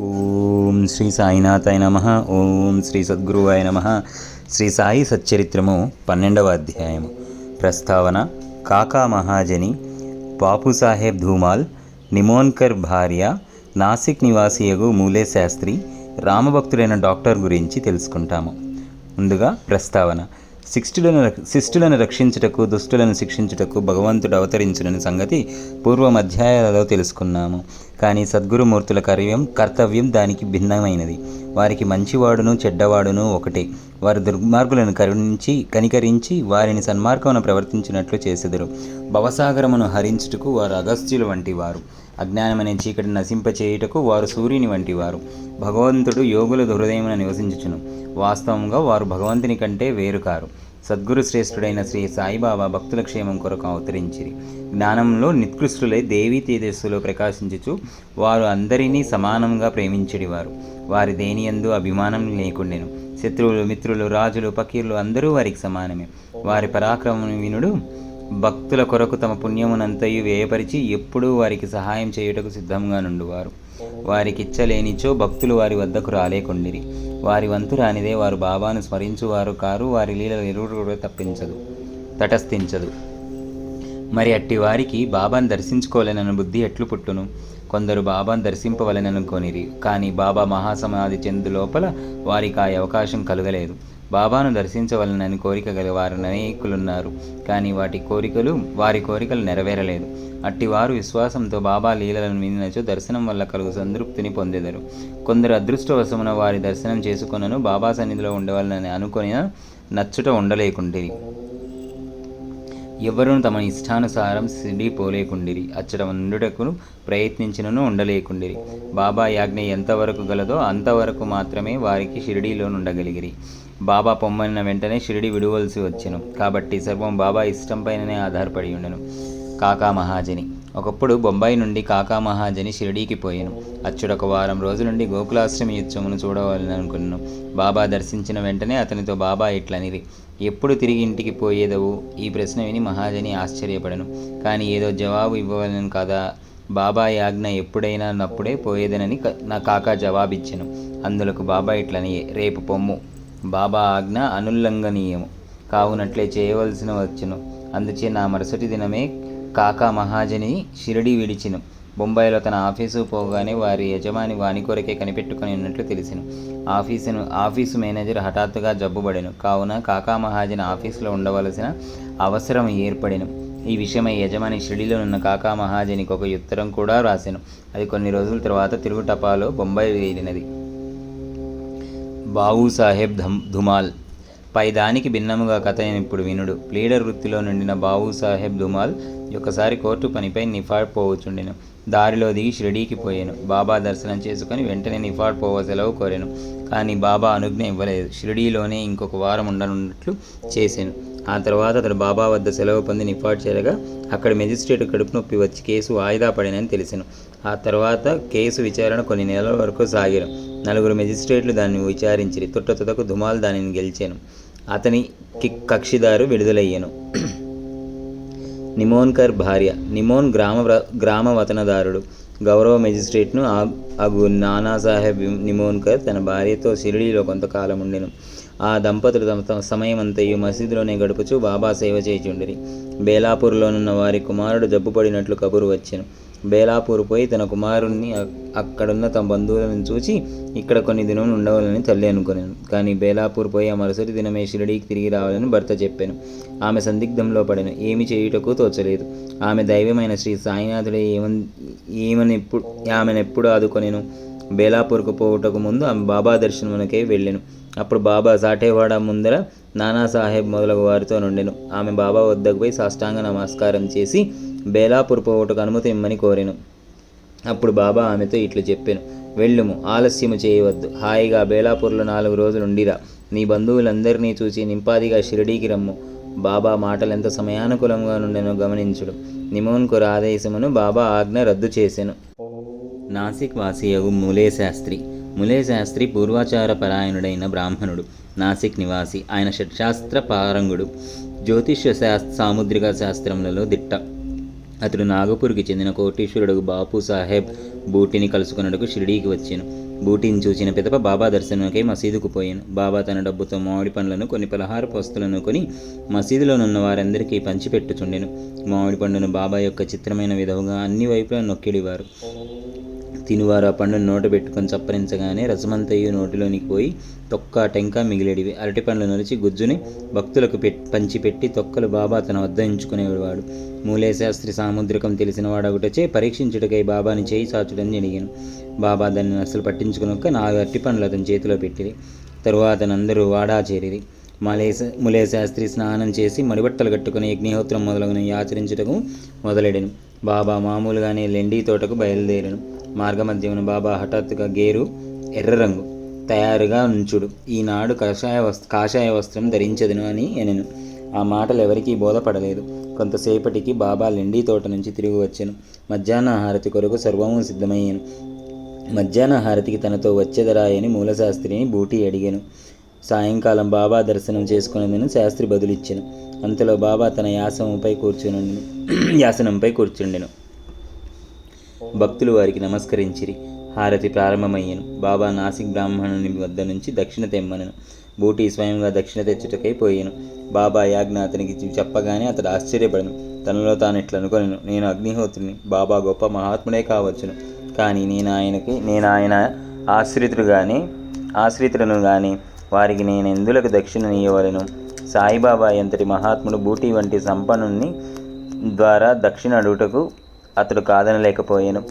ఓం శ్రీ సాయినాథాయ నమ. ఓం శ్రీ సద్గురువాయ నమ. శ్రీ సాయి సచ్చరిత్రము పన్నెండవ అధ్యాయము. ప్రస్తావన కాకా మహాజని బాపు సాహెబ్ ధూమాల్ నిమోన్కర్ భార్య నాసిక్ నివాసియగు మూలే శాస్త్రి రామభక్తుడైన డాక్టర్ గురించి తెలుసుకుంటాము. ముందుగా ప్రస్తావన శిష్టులను శిష్టులను రక్షించుటకు దుష్టులను శిక్షించుటకు భగవంతుడు అవతరించునని సంగతి పూర్వం అధ్యాయాలలో తెలుసుకున్నాము. కానీ సద్గురుమూర్తుల కర్యం కర్తవ్యం దానికి భిన్నమైనది. వారికి మంచివాడును చెడ్డవాడును ఒకటే. వారు దుర్మార్గులను కరుణించి కనికరించి వారిని సన్మార్గమున ప్రవర్తించినట్లు చేసెదరు. భవసాగరమును హరించుటకు వారు అగస్త్యులు వంటి వారు అజ్ఞానమనే చీకటి నశింపచేయుటకు వారు సూర్యుని వంటి వారు భగవంతుడు యోగుల హృదయమున నివసించుచును. వాస్తవంగా వారు భగవంతుని కంటే వేరుకారు సద్గురు శ్రేష్ఠుడైన శ్రీ సాయిబాబా భక్తుల క్షేమం కొరకు అవతరించిరి. జ్ఞానంలో నిత్కృష్టులై దేవీ తేజస్సులో ప్రకాశించుచు వారు అందరినీ సమానంగా ప్రేమించడివారు. వారి దేనియందు అభిమానం లేకుండెను. శత్రువులు మిత్రులు రాజులు పకీర్లు అందరూ వారికి సమానమే. వారి పరాక్రమం వినుడు భక్తుల కొరకు తమ పుణ్యమునంతయు వ్యయపరిచి ఎప్పుడూ వారికి సహాయం చేయుటకు సిద్ధంగా నుండువారు వారికిచ్చలేనిచో భక్తులు వారి వద్దకు రాలేకుండిరి. వారి వంతు రానిదే వారు బాబాను స్మరించువారు కారు వారి లీల ఎరువురు కూడా తప్పించదు తటస్థించదు. మరి అట్టి వారికి బాబాను దర్శించుకోలేనని బుద్ధి ఎట్లు పుట్టును? కొందరు బాబాను దర్శింపవలెననుకొనిరి కానీ బాబా మహాసమాధి చెందు లోపల వారికి ఆ అవకాశం కలగలేదు. బాబాను దర్శించవలనని కోరిక గల అనేకులున్నారు. కానీ వాటి కోరికలు వారి కోరికలు నెరవేరలేదు. అట్టి వారు విశ్వాసంతో బాబా లీలలను వినినచో దర్శనం వల్ల కలుగు సంతృప్తిని పొందెదరు. కొందరు అదృష్టవశమున వారి దర్శనం చేసుకొనను బాబా సన్నిధిలో ఉండవాలని అనుకొని నచ్చుట ఉండలేకుండిరి ఎవరును తమ ఇష్టానుసారం సిడి పోలేకుండిరి అచ్చట నుండుటకు ప్రయత్నించినను ఉండలేకుండిరి. బాబా యాజ్ఞ ఎంతవరకు గలదో అంతవరకు మాత్రమే వారికి షిరిడీలో ఉండగలిగిరి బాబా పొమ్మన్న వెంటనే షిరిడి విడువలసి వచ్చెను. కాబట్టి సర్వం బాబా ఇష్టం పైననే ఆధారపడి ఉండను కాకా మహాజని ఒకప్పుడు బొంబాయి నుండి కాకా మహాజని షిరిడీకి పోయాను. అచ్చుడొక వారం రోజుల నుండి గోకులాష్టమి యుత్సమును చూడవాలని అనుకున్నాను. బాబా దర్శించిన వెంటనే అతనితో బాబా ఇట్లనిరి. ఎప్పుడు తిరిగి ఇంటికి పోయేదవు? ఈ ప్రశ్న విని మహాజని ఆశ్చర్యపడను. కానీ ఏదో జవాబు ఇవ్వవలను కదా. బాబా యాజ్ఞ ఎప్పుడైనా నప్పుడే పోయేదనని నా కాకా జవాబిచ్చాను. అందులకు బాబా ఇట్లని రేపు పొమ్ము. బాబా ఆజ్ఞ అనుల్లంఘనీయము. కావునట్లే చేయవలసిన వచ్చును. అందుచే నా మరుసటి దినమే కాకా మహాజని షిరిడి విడిచిను. బొంబాయిలో తన ఆఫీసు పోగానే వారి యజమాని వాని కొరకే కనిపెట్టుకుని ఉన్నట్లు తెలిసిను. ఆఫీసును ఆఫీసు మేనేజర్ హఠాత్తుగా జబ్బుబడెను. కావున కాకా మహాజన్ ఆఫీసులో ఉండవలసిన అవసరం ఏర్పడెను. ఈ విషయమై యజమాని షిరిడిలో ఉన్న కాకా మహాజనికి ఒక ఉత్తరం కూడా రాశాను అది కొన్ని రోజుల తర్వాత తిరుగు టపాలో బొంబాయి వెళ్ళినది. బాబు సాహెబ్ ధమ్ ధుమాల్ పై దానికి భిన్నముగా కథ ఇప్పుడు వినుడు. ప్లీడర్ వృత్తిలో నుండిన బాబు సాహెబ్ దుమాల్ ఒకసారి కోర్టు పనిపై నిఫాడ్ పోవచ్చుండెను. దారిలో దిగి షిరిడీకి పోయాను. బాబా దర్శనం చేసుకుని వెంటనే నిఫాడ్ పోవ సెలవు కోరాను. కానీ బాబా అనుజ్ఞ ఇవ్వలేదు. షిరిడీలోనే ఇంకొక వారం ఉండనున్నట్లు చేశాను ఆ తర్వాత అతడు బాబా వద్ద సెలవు పొంది నిఫాడ్ చేరగా అక్కడ మెజిస్ట్రేట్ కడుపు నొప్పి వచ్చి కేసు వాయిదా పడినని తెలిసాను. ఆ తర్వాత కేసు విచారణ కొన్ని నెలల వరకు సాగారు. నలుగురు మెజిస్ట్రేట్లు దాన్ని విచారించిరి. తుట్ట తుదకు దానిని గెలిచాను. అతని కక్షిదారు విడుదలయ్యను. నిమోన్కర్ భార్య నిమోన్ గ్రామ గ్రామ వతనదారుడు గౌరవ మెజిస్ట్రేట్ను అగు నానాసాహెబ్ నిమోన్కర్ తన భార్యతో షిరిడీలో కొంతకాలం ఉండెను. ఆ దంపతులు తమ సమయమంతయు మసీదులోనే గడుపుచు బాబా సేవ చేయుచుండిరి. బేలాపూర్లోనున్న వారి కుమారుడు జబ్బుపడినట్లు కబురు వచ్చెను. బేలాపూర్ పోయి తన కుమారుణ్ణి అక్కడున్న తమ బంధువులను చూచి ఇక్కడ కొన్ని దినం ఉండవాలని తల్లి అనుకున్నాను కానీ బేలాపూర్ పోయి ఆ మరుసటి దినమే షిరిడీకి తిరిగి రావాలని భర్త చెప్పాను. ఆమె సందిగ్ధంలో పడను. ఏమి చేయుటకు తోచలేదు. ఆమె దైవమైన శ్రీ సాయినాథుడే ఏమన్ ఏమనెప్పుడు ఆమెనెప్పుడు ఆదుకొనేను? బేలాపూర్కు పోవుటకు ముందు ఆమె బాబా దర్శనమునకే వెళ్ళాను. అప్పుడు బాబా సాటేవాడ ముందర నానాసాహెబ్ మొదలగు వారితో నుండెను. ఆమె బాబా వద్దకు పోయి సాష్టాంగ నమస్కారం చేసి బేలాపూర్ పోవుటకు అనుమతి ఇమ్మని కోరెను. అప్పుడు బాబా ఆమెతో ఇట్లు చెప్పాను. వెళ్ళుము ఆలస్యము చేయవద్దు. హాయిగా బేలాపూర్లో నాలుగు రోజులు ఉండిరా నీ బంధువులందరినీ చూసి నింపాదిగా షిరిడీకి రమ్ము. బాబా మాటలు ఎంత సమయానుకూలంగా నుండెను గమనించుడు. నిమోన్కుర ఆదేశమును బాబా ఆజ్ఞ రద్దు చేసెను. నాసిక్ వాసియగు ములే శాస్త్రి ములే శాస్త్రి పూర్వాచార పరాయణుడైన బ్రాహ్మణుడు. నాసిక్ నివాసి. ఆయన షట్శాస్త్ర పారంగుడు జ్యోతిష్య శాస్త్ర సాముద్రిక శాస్త్రములలో దిట్ట. అతడు నాగపూర్కి చెందిన కోటీశ్వరుడు బాపు సాహెబ్ బూటిని కలుసుకున్నట్టుకు షిరిడీకి వచ్చాను. బూటిని చూసిన పిదప బాబా దర్శనంకై మసీదుకు పోయాను. బాబా తన డబ్బుతో మామిడి పండ్లను కొన్ని పలహారపు వస్తువులను కొని మసీదులోనున్న వారందరికీ పంచిపెట్టుచుండెను. మామిడి పండును బాబా యొక్క చిత్రమైన విధవుగా అన్ని వైపులా నొక్కిడివారు. తినివారు ఆ పండును నోట పెట్టుకొని చప్పరించగానే రసమంతయు నోటిలోనికి పోయి తొక్క టెంక మిగిలేడివి. అరటి పండ్లు నలిచి గుజ్జుని భక్తులకు పెట్ పంచిపెట్టి తొక్కలు బాబా తన వద్ద ఎంచుకునేవాడు మూలే శాస్త్రి సాముద్రికం తెలిసిన వాడొకటచే పరీక్షించుటకై బాబాని చేయి చాచుడని అడిగాను బాబా దాన్ని అసలు పట్టించుకునొక్క నాలుగు అరటి పండ్లు అతని చేతిలో పెట్టిరి. తరువాత అందరూ వాడా చేరిరి. మలేస ములే శాస్త్రి స్నానం చేసి మడిబట్టలు కట్టుకుని యజ్ఞహోత్రం మొదలగునవి ఆచరించుటకు మొదలెడను. బాబా మామూలుగానే లెండి తోటకు బయలుదేరాను. మార్గమధ్యమున బాబా హఠాత్తుగా గేరు ఎర్ర రంగు తయారుగా ఉంచుడు. ఈనాడు కాషాయ వస్త్ర కాషాయ వస్త్రం ధరించదును అని అనెను ఆ మాటలు ఎవరికీ బోధపడలేదు. కొంతసేపటికి బాబా లెండి తోట నుంచి తిరిగి వచ్చాను. మధ్యాహ్న హారతి కొరకు సర్వము సిద్ధమయ్యాను. మధ్యాహ్న హారతికి తనతో వచ్చేదరాయని మూలశాస్త్రిని బూటి అడిగాను. సాయంకాలం బాబా దర్శనం చేసుకునేందుకు శాస్త్రి బదులిచ్చాను. అంతలో బాబా తన యాసనంపై కూర్చుని యాసనంపై కూర్చుండెను. భక్తులు వారికి నమస్కరించిరి. హారతి ప్రారంభమయ్యను. బాబా నాసిక్ బ్రాహ్మణుని వద్ద నుంచి దక్షిణ తెమ్మనను. బూటి స్వయంగా దక్షిణ తెచ్చుటకై పోయాను. బాబా యాజ్ఞ అతనికి చెప్పగానే అతడు ఆశ్చర్యపడను. తనలో తాను ఇట్లా అనుకొనను. నేను అగ్నిహోత్రుని. బాబా గొప్ప మహాత్ముడే కావచ్చును. కానీ నేను ఆయనకి నేను ఆయన ఆశ్రితుడు కానీ ఆశ్రితులను కానీ వారికి నేను ఎందులకు దక్షిణ నీయవలను సాయిబాబా ఎంతటి మహాత్ముడు బూటి వంటి సంపన్నుని ద్వారా దక్షిణ అడుగుటకు అతడు కాదనలేకపోయాను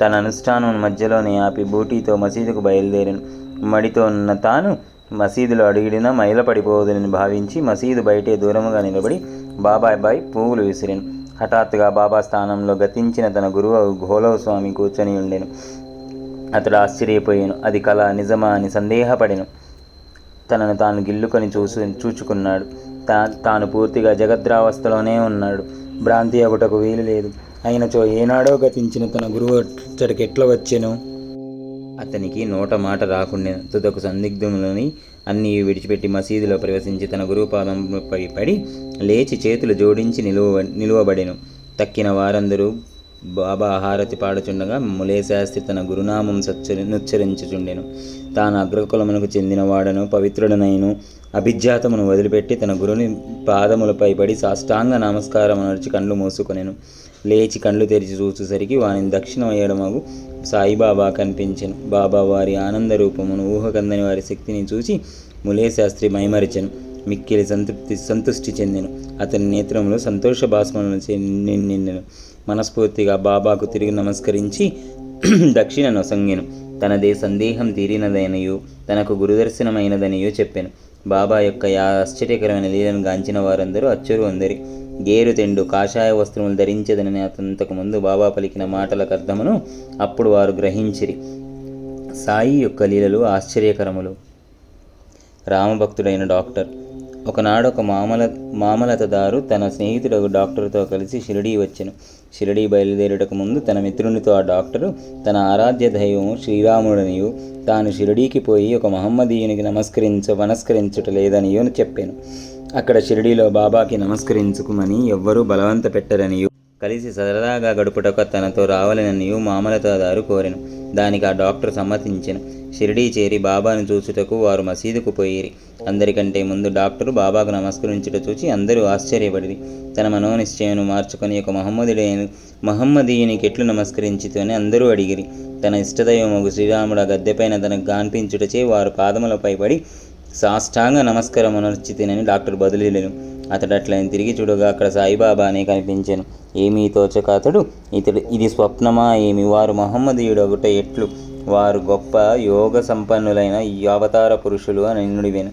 తన అనుష్ఠానం మధ్యలోనే ఆపి బూటీతో మసీదుకు బయలుదేరాను. మడితో ఉన్న తాను మసీదులో అడిగిడినా మైల పడిపోవదని భావించి మసీదు బయటే దూరముగా నిలబడి బాబాయ్ పువ్వులు విసిరాను. హఠాత్తుగా బాబా స్థానంలో గతించిన తన గురువు ఘోలవ స్వామి కూర్చొని ఉండెను. అతడు ఆశ్చర్యపోయాను. అది కళ నిజమా అని సందేహపడెను. తనను తాను గిల్లుకొని చూసు చూచుకున్నాడు. తా తాను పూర్తిగా జగద్రావస్థలోనే ఉన్నాడు. భ్రాంతి అగుటకు వీలు లేదు. అయినచో ఏనాడో గతించిన తన గురువు అతడికి ఎట్లా వచ్చెను? అతనికి నోట మాట రాకుండా తుదకు సందిగ్ధములని అన్నీ విడిచిపెట్టి మసీదులో ప్రవేశించి తన గురువు పాదంపై పడి లేచి చేతులు జోడించి నిలువ నిలువబడెను. తక్కిన వారందరూ బాబా హారతి పాడుచుండగా ములేశాస్త్రి తన గురునామం సచ్చరినుచ్చరించుచుండెను తాను అగ్రకులమునకు చెందినవాడను పవిత్రుడనైను అభిజాతమును వదిలిపెట్టి తన గురుని పాదములపై పడి సాష్టాంగ నమస్కారం నడిచి కళ్ళు మూసుకొనెను. లేచి కళ్ళు తెరిచి చూసేసరికి వాని దక్షిణమయ్యడమగు సాయిబాబా కనిపించెను. బాబా వారి ఆనంద రూపమును ఊహకందని వారి శక్తిని చూసి ములేశాస్త్రి మైమరిచెను. మిక్కిలి సంతృప్తి సంతుష్టి చెందెను. అతని నేత్రములు సంతోష భాస్మను నిండెను. మనస్ఫూర్తిగా బాబాకు తిరిగి నమస్కరించి దక్షిణ నొసంగెను. తనదే సందేహం తీరినదనియు తనకు గురుదర్శనమైనదనియో చెప్పాను. బాబా యొక్క యా ఆశ్చర్యకరమైన లీలను గాంచిన వారందరూ అచ్చురు అందరి. గేరు తెండు కాషాయ వస్త్రములు ధరించదనని అతంతకు ముందు బాబా పలికిన మాటలకు అర్థమును అప్పుడు వారు గ్రహించిరి. సాయి యొక్క లీలలు ఆశ్చర్యకరములు. రామభక్తుడైన డాక్టర్ ఒకనాడు ఒక మామల మామలతదారు తన స్నేహితుడు డాక్టర్తో కలిసి షిరిడీ వచ్చెను. షిరిడీ బయలుదేరుటకు ముందు తన మిత్రునితో ఆ డాక్టరు తన ఆరాధ్య దైవము శ్రీరాముడనియు తాను షిరిడీకి పోయి ఒక మహమ్మదీయునికి నమస్కరించ మనస్కరించుట లేదనియు చెప్పాను. అక్కడ షిరిడీలో బాబాకి నమస్కరించుకుమని ఎవ్వరూ బలవంత పెట్టరనియు. కలిసి సరదాగా గడుపుటక తనతో రావాలననియు మామలతదారు కోరెను. దానికి ఆ డాక్టర్ సమ్మతించెను. షిరిడీ చేరి బాబాను చూచుటకు వారు మసీదుకు పోయిరి. అందరికంటే ముందు డాక్టరు బాబాకు నమస్కరించుట చూచి అందరూ ఆశ్చర్యపడిరి. తన మనోనిశ్చయను మార్చుకొని ఒక మహమ్మదుడైన మహమ్మదీయునికి ఎట్లు నమస్కరించుతూ అని అందరూ అడిగిరి. తన ఇష్టదైవమగు శ్రీరాముడు ఆ గద్దెపైన తనకు గాన్పించుటచే వారు పాదములపై పడి సాష్టాంగ నమస్కారం అనర్చితినని డాక్టర్ బదులీలను. అతడు అట్లని తిరిగి చూడగా అక్కడ సాయిబాబా అనే కనిపించాను. ఏమీ తోచక అతడు ఇతడు ఇది స్వప్నమా ఏమి? వారు మహమ్మదీయుడు ఒకట ఎట్లు? వారు గొప్ప యోగ సంపన్నులైన ఈ అవతార పురుషులు అని నుడివేను.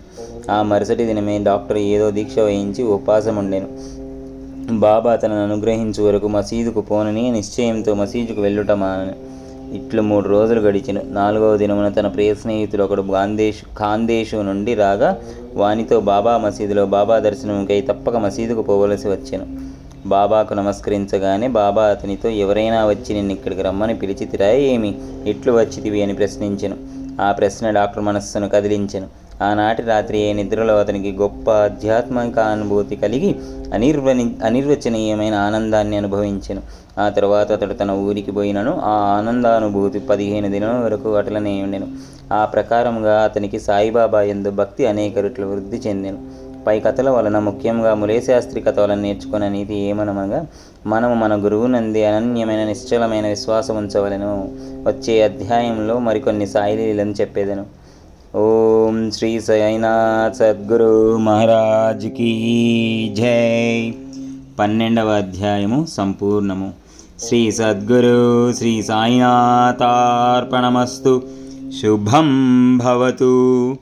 ఆ మరుసటి దినమే డాక్టర్ ఏదో దీక్ష వహించి ఉపాసం ఉండేను. బాబా తనను అనుగ్రహించు వరకు మసీదుకు పోనని నిశ్చయంతో మసీదుకు వెళ్ళుటమానని ఇట్లు మూడు రోజులు గడిచిన. నాలుగవ దినమున తన ప్రియ స్నేహితుడు ఒకడు గాంధేష్ ఖాందేశు నుండి రాగా వానితో బాబా మసీదులో బాబా దర్శనంకై తప్పక మసీదుకు పోవలసి వచ్చాను. బాబాకు నమస్కరించగానే బాబా అతనితో ఎవరైనా వచ్చి నిన్ను ఇక్కడికి రమ్మని పిలిచితిరా ఏమి? ఇట్లు వచ్చితివి? అని ప్రశ్నించెను. ఆ ప్రశ్న డాక్టర్ మనస్సును కదిలించెను. ఆనాటి రాత్రి ఏ నిద్రలో అతనికి గొప్ప ఆధ్యాత్మిక అనుభూతి కలిగి అనిర్వని అనిర్వచనీయమైన ఆనందాన్ని అనుభవించెను. ఆ తర్వాత అతడు తన ఊరికి పోయినను. ఆ ఆనందానుభూతి పదిహేను దినం వరకు అట్లనే ఉండెను. ఆ ప్రకారంగా అతనికి సాయిబాబా ఎందు భక్తి అనేక రెట్లు వృద్ధి చెందెను. పై కథల వలన ముఖ్యంగా ములేశాస్త్రి కథ వలన నేర్చుకున్న నీతి ఏమనగా మనము మన గురువు నంది అనన్యమైన నిశ్చలమైన విశ్వాసం ఉంచవలను. వచ్చే అధ్యాయంలో మరికొన్ని సాయిలీలను చెప్పేదను. ఓం శ్రీ సాయినాథ్ సద్గురు మహారాజ్ కీ జై. పన్నెండవ అధ్యాయము సంపూర్ణము. శ్రీ సద్గురు శ్రీ సాయినాథార్పణమస్తు. శుభం భవతు.